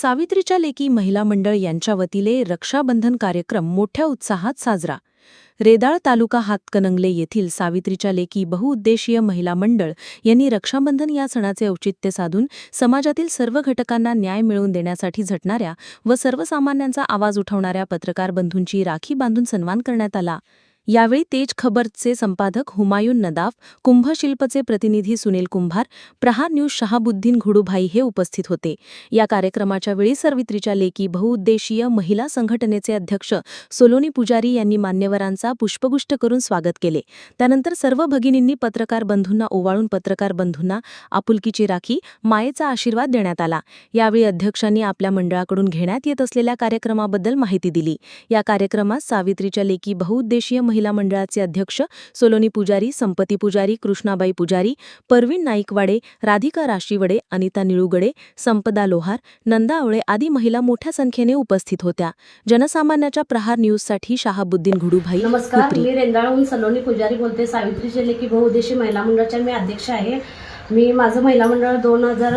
सावित्रीच्या लेकी महिला मंडळ यांच्या वतीने रक्षाबंधन कार्यक्रम मोठ्या उत्साहात साजरा. रेदाळ तालुका हातकणंगले येथील सावित्रीच्या लेकी बहुउद्देशीय महिला मंडळ यांनी रक्षाबंधन या सणाचे औचित्य साधून समाजातील सर्व घटकांना न्याय मिळवून देण्यासाठी झटणाऱ्या व सर्वसामान्यांचा आवाज उठवणाऱ्या पत्रकार बंधूंची राखी बांधून सन्मान करण्यात आला. यावेळी तेज खबरचे संपादक हुमायून नदाफ कुंभशिल्पचे प्रतिनिधी सुनील कुंभार प्रहार न्यूज शहाबुद्दीन घुडूभाई हे उपस्थित होते. या कार्यक्रमाच्या वेळी सर्वित्रीच्या लेकी बहुउद्देशीय महिला संघटनेचे अध्यक्ष सोलोनी पुजारी यांनी मान्यवरांचा पुष्पगुष्ट करून स्वागत केले. त्यानंतर सर्व भगिनींनी पत्रकार बंधूंना ओवाळून पत्रकार बंधूंना आपुलकीची राखी मायेचा आशीर्वाद देण्यात आला. यावेळी अध्यक्षांनी आपल्या मंडळाकडून घेण्यात येत असलेल्या कार्यक्रमाबद्दल माहिती दिली. या कार्यक्रमात सावित्रीच्या लेकी बहुउद्देशीय महिला मंडळाचे अध्यक्ष सोलोनी पुजारी संपती पुजारी कृष्णाबाई पुजारी परवीन नाईकवाडे राधिका राशीवडे अनिता निळुगडे संपदा लोहार नंदा आवळे आदी महिला मोठ्या संख्येने उपस्थित होत्या. जनसामान्याच्या प्रहार न्यूजसाठी शहाबुद्दीन घुडूभाई नमस्कार. मी रेंदाळहून सलोनी पुजारी बोलते. सावित्री लेखी बहुउद्देशीय महिला मंडळाच्या मी अध्यक्ष आहे. मी माझं महिला मंडळ दोन हजार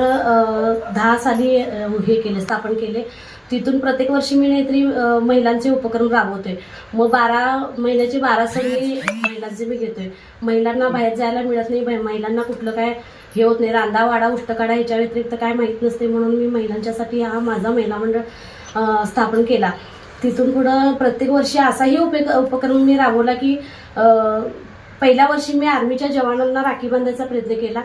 दहा साली हे केले स्थापन केले. तिथून प्रत्येक वर्षी मी नाहीतरी महिलांचे उपक्रम राबवतोय. मग बारा महिन्याचे बारा सगळी महिलांचे मी घेतोय. महिलांना बाहेर जायला मिळत नाही महिलांना कुठलं काय हे होत नाही. रांदा वाडा उष्टकाडा ह्याच्या व्यतिरिक्त काय माहीत नसते. म्हणून मी महिलांच्यासाठी हा माझा महिला मंडळ स्थापन केला. तिथून पुढं प्रत्येक वर्षी असाही उपे उपक्रम मी राबवला की पहिल्या वर्षी मी आर्मीच्या जवानांना राखी बांधायचा प्रयत्न केला.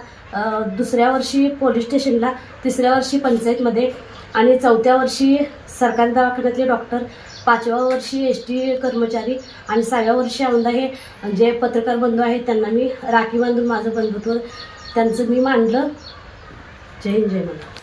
दुसऱ्या वर्षी पोलीस स्टेशनला तिसऱ्या वर्षी पंचायतमध्ये आणि चौथ्या वर्षी सरकारी दवाखान्यातले डॉक्टर पाचव्या वर्षी एस टी कर्मचारी आणि सहाव्या वर्षी औंदा हे जे पत्रकार बंधू आहेत त्यांना मी राखी बांधून माझं बंधुत्व त्यांचं मी मांडलं जय हिंद जय मला